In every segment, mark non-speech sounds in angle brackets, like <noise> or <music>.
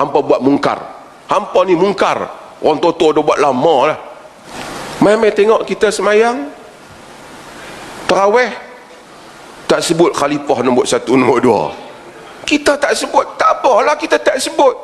hampa buat mungkar. Hampa ni mungkar. Orang tua-tua dah buat lama lah. Mai-mai tengok kita semayang. Terawih. Tak sebut khalifah nombor satu nombor dua. Kita tak sebut. Tak apalah kita tak sebut.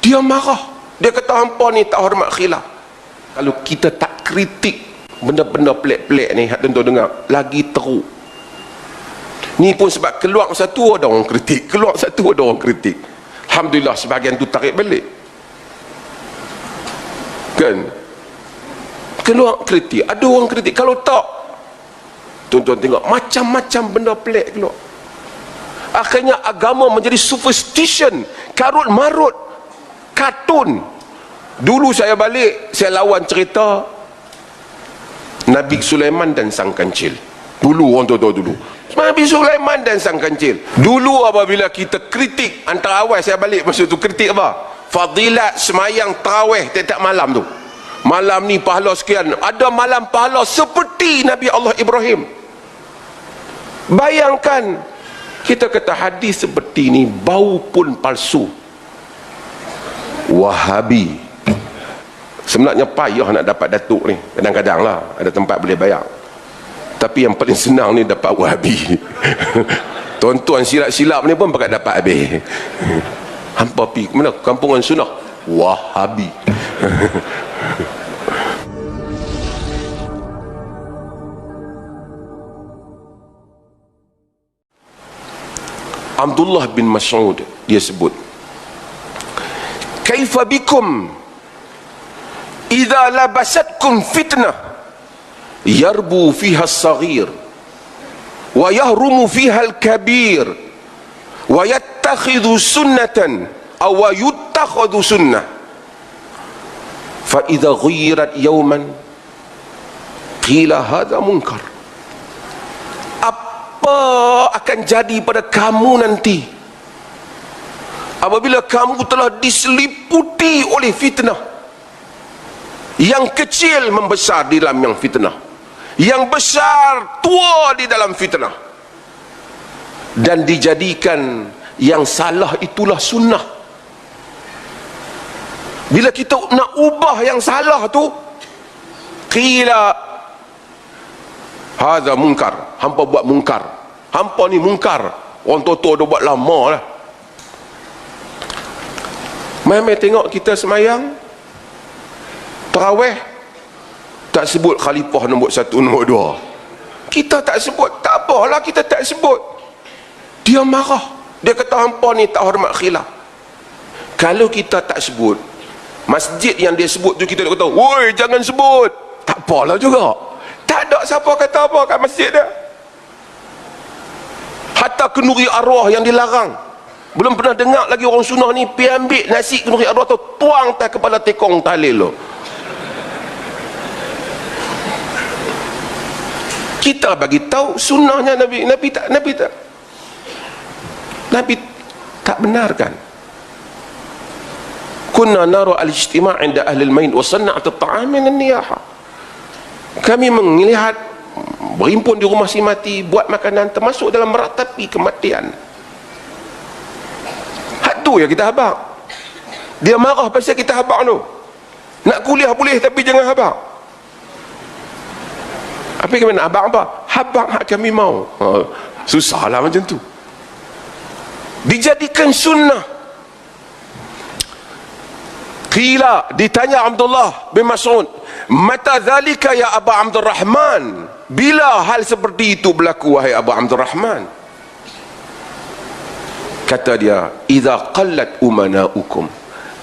Dia marah. Dia kata hampa ni tak hormat khilaf. Kalau kita tak kritik benda-benda pelik-pelik ni hak tuan-tuan dengar lagi teruk. Ni pun sebab keluar satu ada orang kritik. Keluar satu ada orang kritik Alhamdulillah sebahagian tu tarik balik. Kan? Keluar kritik. Ada orang kritik kalau tak tuan-tuan tengok macam-macam benda pelik keluar. Akhirnya agama menjadi superstition karut marut kartun dulu saya balik saya lawan cerita Nabi Sulaiman dan sang kancil. Dulu orang tahu dulu Nabi Sulaiman dan sang kancil. Dulu apabila kita kritik antara awal saya balik masa tu kritik apa? Fadilat semayang tarawih tiap-tiap malam tu. Malam ni pahala sekian. Ada malam pahala seperti Nabi Allah Ibrahim. Bayangkan kita kata hadis seperti ni bau pun palsu. Wahabi. Sebenarnya payah nak dapat datuk ni. Kadang-kadang lah ada tempat boleh bayar tapi yang paling senang ni dapat wahabi <laughs> tuan-tuan silap-silap ni pun pakai dapat habis. <laughs> Hampa pi mana? Kampungan sunnah? Wahabi. <laughs> Abdullah bin Mas'ud dia sebut Kaifa bikum? Idza labasatkum fitnah yarbu fiha as-saghir. Wa yahrumu fiha al-kabir. Wa yattakhidhu sunnatan aw yuttakhadhu sunnah. Fa idza ghayyirat yawman qila hadha munkar. Apa akan jadi pada kamu nanti? Apabila kamu telah diseliputi oleh fitnah yang kecil membesar di dalam yang fitnah yang besar tua di dalam fitnah dan dijadikan yang salah itulah sunnah bila kita nak ubah yang salah tu kira Haza mungkar. Hampa buat mungkar. Hampa ni mungkar. Orang tua-tua dah buat lama lah. Mai-mai tengok kita semayang. Terawih. Tak sebut khalifah nombor satu, nombor dua. Kita tak sebut. Tak apalah kita tak sebut. Dia marah. Dia kata hampa ni tak hormat khilaf. Kalau kita tak sebut. Masjid yang dia sebut tu kita nak kata. Woi jangan sebut. Tak apalah juga tak ada siapa kata apa kat masjid dia hatta kenuri arwah yang dilarang belum pernah dengar lagi orang sunnah ni pergi ambil nasi kenuri arwah tu tuang tak kepala tekong talil lo kita bagi tahu sunnahnya Nabi. Nabi tak Nabi tak. Nabi tak benarkan. Kunna nara al-ijtima' inda ahli al-main wa sanna'at at-ta'am min an-niyaha. Kami melihat berimpun di rumah si mati buat makanan termasuk dalam meratapi kematian. Hak tu ya kita habak. Dia marah pasal kita habak tu. Nak kuliah boleh tapi jangan habak apa yang nak habak apa? Habak hak kami mau. Ha, susah lah macam tu. Dijadikan sunnah. Kila ditanya Abdullah bin Mas'ud Mata zalika ya Abu Abdul Rahman Bila hal seperti itu berlaku wahai Abu Abdul Rahman Kata dia Iza qallat umana'ukum.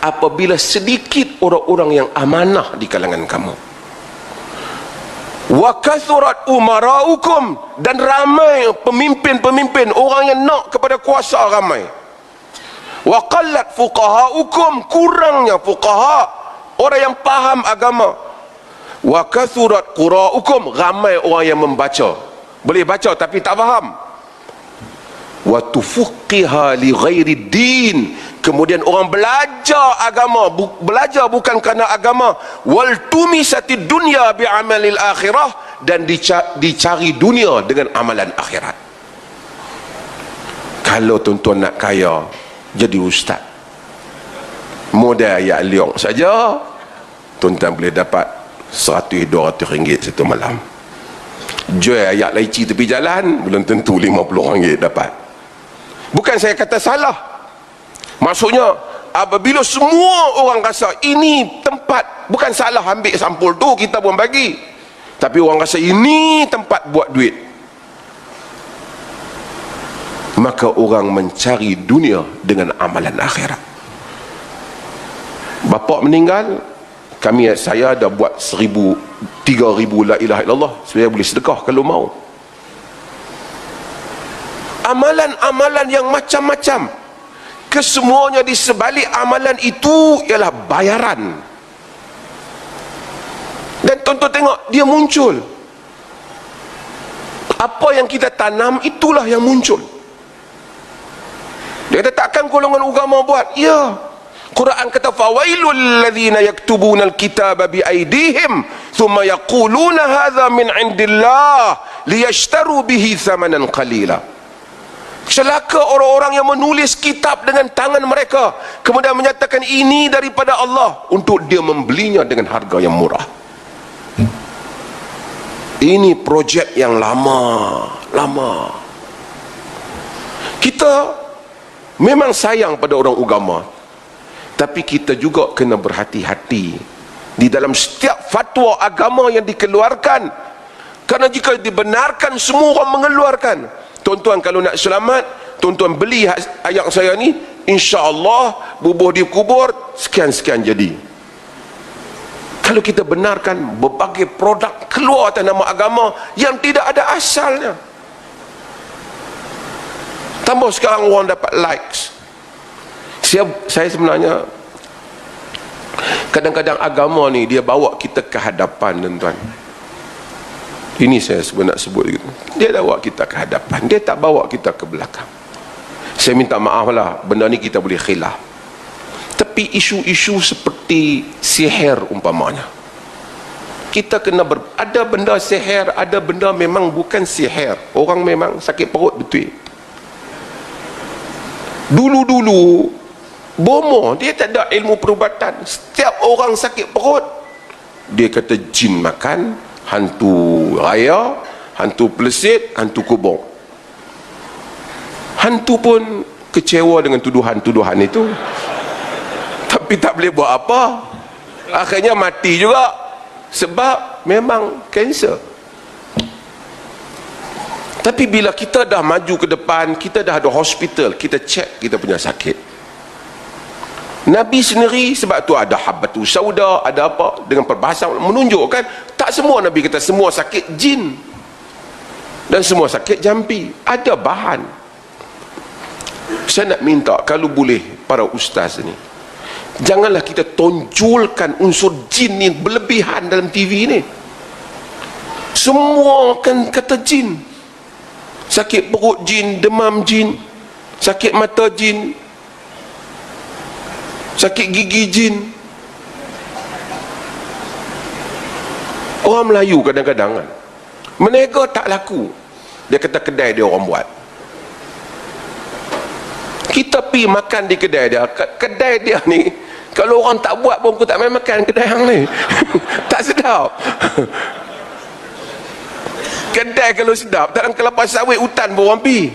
Apabila sedikit orang-orang yang amanah di kalangan kamu Wa kathurat umara'ukum. Dan ramai pemimpin-pemimpin Orang yang nak kepada kuasa ramai. Wa qallat fuqaha'ukum Kurangnya fuqaha Orang yang faham agama. Wa kathurat qura'ukum ramai orang yang membaca. Boleh baca tapi tak faham wa tufuqiha li ghairi din. Kemudian orang belajar agama bu, belajar bukan kerana agama. Wal tumisati dunya bi amalil akhirah. Dan dicari, dicari dunia dengan amalan akhirat. Kalau tuan-tuan nak kaya jadi ustaz. Modal ayat liong saja. Tuan-tuan boleh dapat 100-200 ringgit satu malam. Jual ayat laici tepi jalan belum tentu 50 ringgit dapat bukan saya kata salah. Maksudnya apabila semua orang rasa ini tempat bukan salah ambil sampul tu kita pun bagi. Tapi orang rasa ini tempat buat duit. Maka orang mencari dunia dengan amalan akhirat. Bapak meninggal kami saya dah buat seribu tiga ribu la ilaha illallah. Saya boleh sedekah kalau mau amalan-amalan yang macam-macam. Kesemuanya di sebalik amalan itu ialah bayaran. Dan tonton tengok dia muncul. Apa yang kita tanam itulah yang muncul. Dia kata takkan golongan agama buat? Ya. Quran kata fawailul ladzina yaktubuna alkitaba biaydihim thumma yaquluna hadha min indillah liyashtaru bihi thamanan qalila celaka orang-orang yang menulis kitab dengan tangan mereka. Kemudian menyatakan ini daripada Allah untuk dia membelinya dengan harga yang murah. Ini projek yang lama lama. Kita memang sayang pada orang agama tapi kita juga kena berhati-hati di dalam setiap fatwa agama yang dikeluarkan. Kerana jika dibenarkan semua orang mengeluarkan tuan-tuan kalau nak selamat tuan-tuan beli ayat saya ni insya-Allah bubuh di kubur sekian-sekian jadi. Kalau kita benarkan berbagai produk keluar atas nama agama yang tidak ada asalnya. Tambah sekarang orang dapat likes. Saya, saya sebenarnya kadang-kadang agama ni dia bawa kita ke hadapan tuan-tuan ini saya sebenarnya sebut gitu. dia bawa kita ke hadapan. Dia tak bawa kita ke belakang. Saya minta maaf lah benda ni kita boleh khilaf. Tapi isu-isu seperti sihir umpamanya. Kita kena ber, ada benda sihir ada benda memang bukan sihir. Orang memang sakit perut betul. Dulu-dulu bomo dia tak ada ilmu perubatan. Setiap orang sakit perut dia kata jin makan hantu raya hantu pelesit hantu kubur. Hantu pun kecewa dengan tuduhan-tuduhan itu. Tapi tak boleh buat apa. Akhirnya mati juga. Sebab memang kanser tapi bila kita dah maju ke depan kita dah ada hospital kita cek kita punya sakit Nabi sendiri sebab tu ada habbatu sauda ada apa dengan perbahasan menunjukkan tak semua Nabi kata semua sakit jin dan semua sakit jampi. Ada bahan. Saya nak minta kalau boleh para ustaz ni janganlah kita tonjolkan unsur jin ni berlebihan dalam TV ni. Semua akan kata jin. Sakit perut jin demam jin sakit mata jin sakit gigi jin. Orang Melayu kadang-kadang kan menega tak laku. Dia kata kedai dia orang buat. Kita pi makan di kedai dia. Kedai dia ni kalau orang tak buat pun aku tak main makan kedai yang ni. <laughs> Tak sedap. Kedai kalau sedap dalam kelapa sawit hutan pun orang pi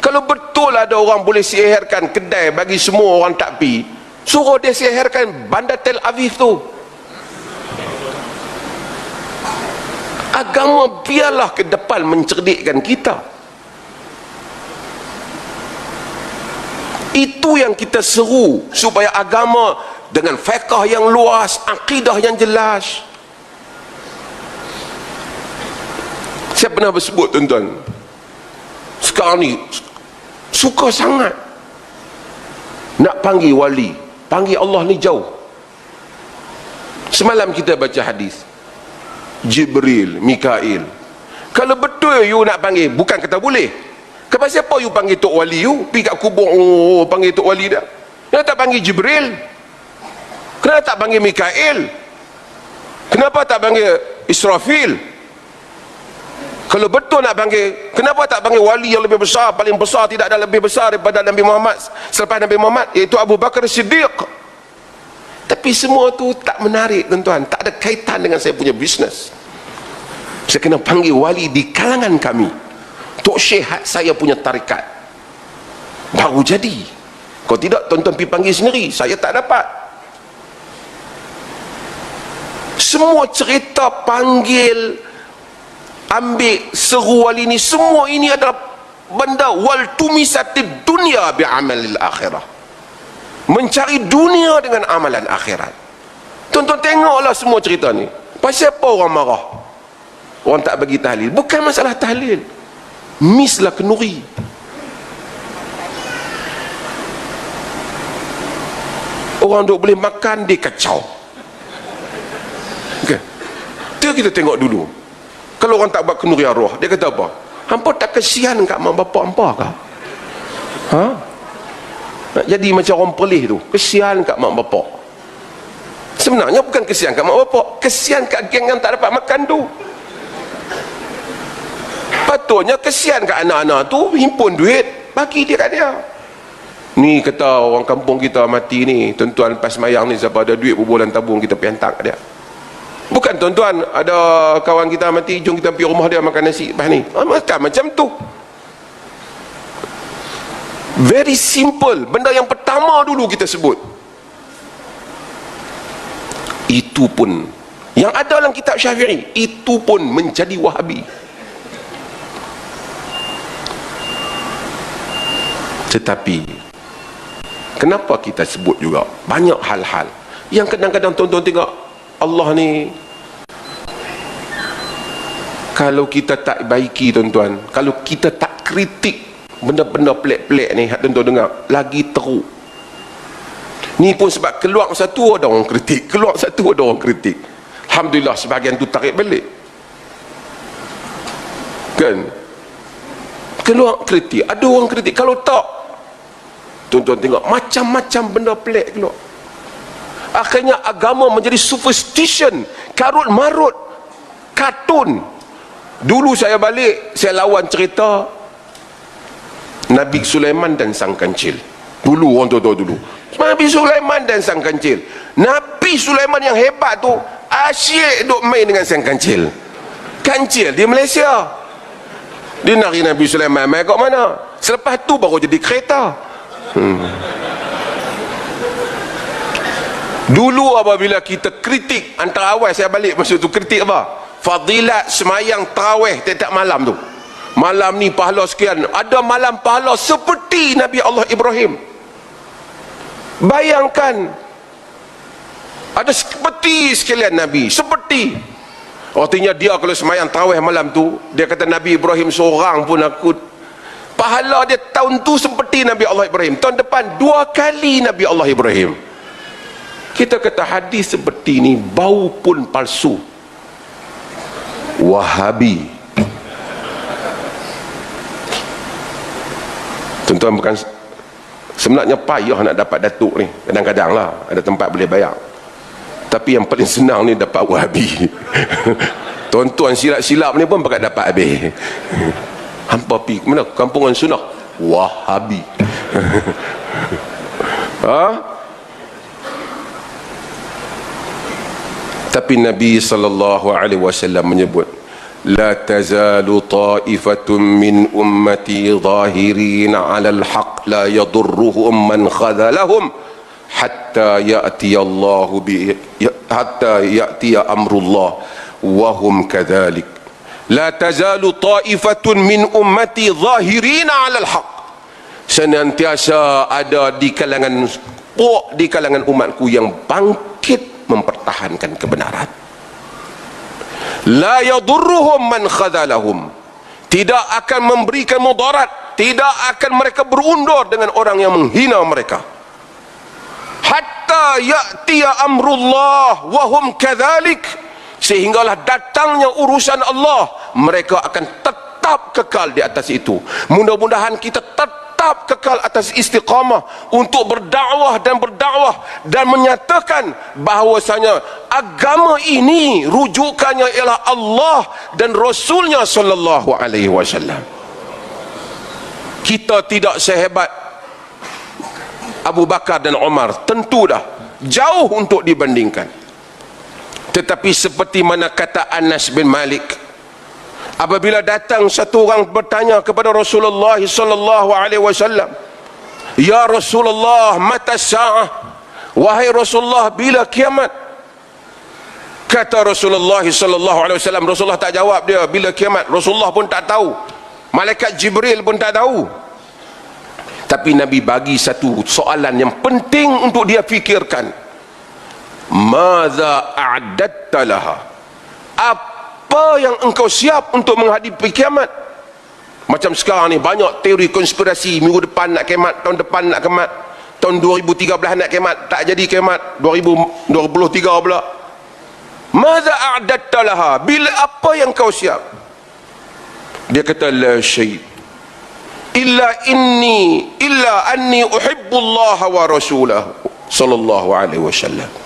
kalau betul ada orang boleh sihirkan kedai bagi semua orang tak pi suruh dia sihirkan bandar Tel Aviv tu. Agama biarlah ke depan mencerdikkan kita. Itu yang kita seru supaya agama dengan fiqah yang luas akidah yang jelas. Saya pernah bersebut tuan-tuan. Sekarang ni suka sangat nak panggil wali panggil Allah ni jauh. Semalam kita baca hadis. Jibril, Mikail. Kalau betul you nak panggil bukan kata boleh. Kenapa siapa you panggil Tok Wali you? Pergi kat kubur oh, panggil Tok Wali dah. Kenapa tak panggil Jibril? Kenapa tak panggil Mikail? Kenapa tak panggil Israfil kalau betul nak panggil kenapa tak panggil wali yang lebih besar paling besar tidak ada lebih besar daripada Nabi Muhammad selepas Nabi Muhammad iaitu Abu Bakar Siddiq. Tapi semua tu tak menarik tuan-tuan. Tak ada kaitan dengan saya punya bisnes saya kena panggil wali di kalangan kami. Tok Syekh saya punya tarikat. Baru jadi. Kalau tidak tuan-tuan pergi panggil sendiri. Saya tak dapat. Semua cerita panggil ambil seru wali ni. Semua ini adalah benda wal tumisatid dunia bi amalil akhirah. Mencari dunia dengan amalan akhirat. Tuan-tuan tengoklah semua cerita ni. Pasal apa orang marah? Orang tak bagi tahlil. Bukan masalah tahlil. Mislah kenuri. Orang duk boleh makan dia kacau. Okay. dia kita tengok dulu kalau orang tak buat kenuri arwah dia kata apa? Hampa tak kesian kat mak bapak hampa kah ha? nak jadi macam orang pelih tu kesian kat mak bapak. Sebenarnya bukan kesian kat mak bapak kesian kat geng yang tak dapat makan tu. Patutnya kesian kat anak-anak tu himpun duit bagi dia kat dia. Ni kata orang kampung kita mati ni tuan-tuan pas mayang ni siapa ada duit berbulan tabung kita pergi hantar kat dia bukan tuan-tuan ada kawan kita mati jom kita pergi rumah dia makan nasi. Lepas ni ah, makan macam tu. Very simple. Benda yang pertama dulu kita sebut. Itu pun yang ada dalam kitab syafi'i itu pun menjadi wahabi. Tetapi kenapa kita sebut juga banyak hal-hal? Yang kadang-kadang tuan-tuan tengok Allah ni kalau kita tak baiki tuan-tuan kalau kita tak kritik benda-benda pelik-pelik ni hak tentu dengar lagi teruk. Ni pun sebab keluar satu ada orang kritik keluar satu ada orang kritik. Alhamdulillah sebahagian tu tarik balik. Kan? Keluar kritik ada orang kritik kalau tak tuan-tuan tengok macam-macam benda pelik keluar akhirnya agama menjadi superstition karut marut kartun dulu saya balik saya lawan cerita Nabi Sulaiman dan sang kancil. Dulu orang tahu dulu. Nabi Sulaiman dan sang kancil. Nabi Sulaiman yang hebat tu asyik duk main dengan sang kancil. Kancil di Malaysia. Dia nari Nabi Sulaiman main kat mana? Selepas tu baru jadi kereta. Hmm. Dulu apabila kita kritik antara awal saya balik masa tu kritik apa? Fadilat semayang tarawih tiap-tiap malam tu. Malam ni pahala sekian. Ada malam pahala seperti Nabi Allah Ibrahim. Bayangkan ada seperti sekalian Nabi seperti. Artinya dia kalau semayang tarawih malam tu dia kata Nabi Ibrahim seorang pun aku. Pahala dia tahun tu seperti Nabi Allah Ibrahim. Tahun depan dua kali Nabi Allah Ibrahim kita kata hadis seperti ini bau pun palsu. Wahabi. Tuan-tuan bukan sebenarnya payah nak dapat datuk ni. Kadang-kadang lah ada tempat boleh bayar. Tapi yang paling senang ni dapat wahabi. <laughs> Tuan-tuan silap-silap ni pun bakal dapat habis. <laughs> Hampa pi mana? Kampungan sunnah. Wahabi. <laughs> Ha? tapi Nabi sallallahu alaihi wasallam menyebut la tazalu taifatun min ummati zahirin ala alhaq la yadurruhum man khadhalahum hatta ya'ti Allah bi ya, hatta ya'ti amrullah wa hum kadhalik. La tazalu taifatun min ummati zahirin ala alhaq senantiasa ada di kalangan puak di kalangan umatku yang bangkit mempertahankan kebenaran. La yadurruhum man khadalahum tidak akan memberikan mudarat tidak akan mereka berundur dengan orang yang menghina mereka. Hatta ya'tiya amrullah wa hum kadzalik sehinggalah datangnya urusan Allah mereka akan tetap kekal di atas itu. Mudah-mudahan kita tetap tetap kekal atas istiqamah untuk berdakwah dan berdakwah dan menyatakan bahawasanya agama ini rujukannya ialah Allah dan Rasulnya sallallahu alaihi wasallam. Kita tidak sehebat Abu Bakar dan Umar tentu dah. Jauh untuk dibandingkan. Tetapi seperti mana kata Anas bin Malik apabila datang satu orang bertanya kepada Rasulullah sallallahu alaihi wasallam ya Rasulullah mata sa'ah? Wahai Rasulullah bila kiamat? Kata Rasulullah sallallahu alaihi wasallam Rasulullah tak jawab dia bila kiamat? Rasulullah pun tak tahu. Malaikat Jibril pun tak tahu. Tapi Nabi bagi satu soalan yang penting untuk dia fikirkan. Maza a'datta laha? Apa yang engkau siap untuk menghadapi kiamat? Macam sekarang ni banyak teori konspirasi. Minggu depan nak kiamat tahun depan nak kiamat. Tahun 2013 nak kiamat tak jadi kiamat. 2023 pula. Maza a'datta laha? Bila apa yang kau siap? Dia kata la syai. Illa inni illa anni uhibbullah wa rasulahu. Sallallahu alaihi wasallam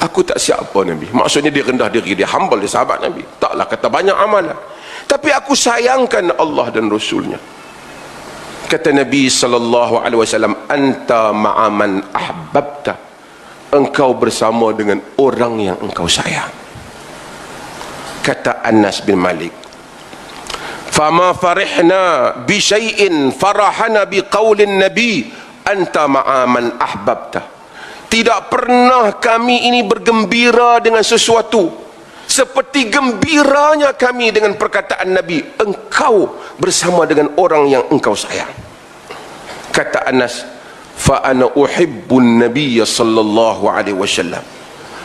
aku tak siap apa Nabi. Maksudnya dia rendah diri dia humble dia sahabat Nabi. Taklah kata banyak amalan. Tapi aku sayangkan Allah dan Rasulnya. Kata Nabi wasallam anta ma'aman ahbabta. Engkau bersama dengan orang yang engkau sayang. Kata Anas bin Malik fama farihna bi syai'in farahana bi qaulin nabi. Anta ma'aman ahbabta tidak pernah kami ini bergembira dengan sesuatu. Seperti gembiranya kami dengan perkataan Nabi engkau bersama dengan orang yang engkau sayang. Kata Anas fa ana uhibbun nabiy sallallahu alaihi wasallam.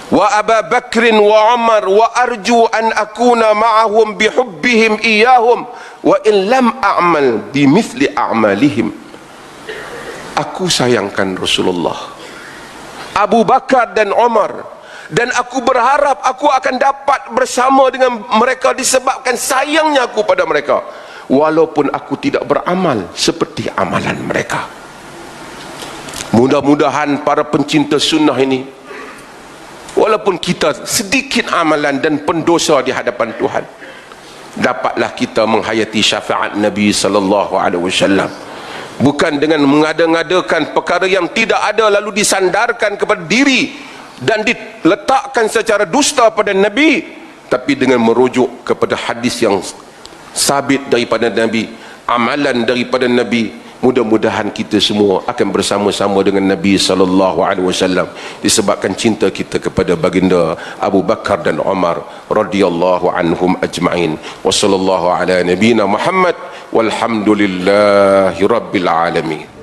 Wa Abu Bakr wa Umar wa arju an akuna ma'ahum bihubbihim iyahum wa in lam a'mal bimithli a'malihim. Aku sayangkan Rasulullah Abu Bakar dan Umar dan aku berharap aku akan dapat bersama dengan mereka disebabkan sayangnya aku pada mereka. Walaupun aku tidak beramal seperti amalan mereka. Mudah-mudahan para pencinta sunnah ini walaupun kita sedikit amalan dan pendosa di hadapan Tuhan dapatlah kita menghayati syafaat Nabi sallallahu alaihi wasallam bukan dengan mengada-ngadakan perkara yang tidak ada lalu disandarkan kepada diri dan diletakkan secara dusta pada Nabi tapi dengan merujuk kepada hadis yang sabit daripada Nabi amalan daripada Nabi mudah-mudahan kita semua akan bersama-sama dengan Nabi sallallahu alaihi wasallam disebabkan cinta kita kepada baginda Abu Bakar dan Umar radhiyallahu anhum ajma'in. Wa sallallahu ala nabiyyina Muhammad walhamdulillahi rabbil alamin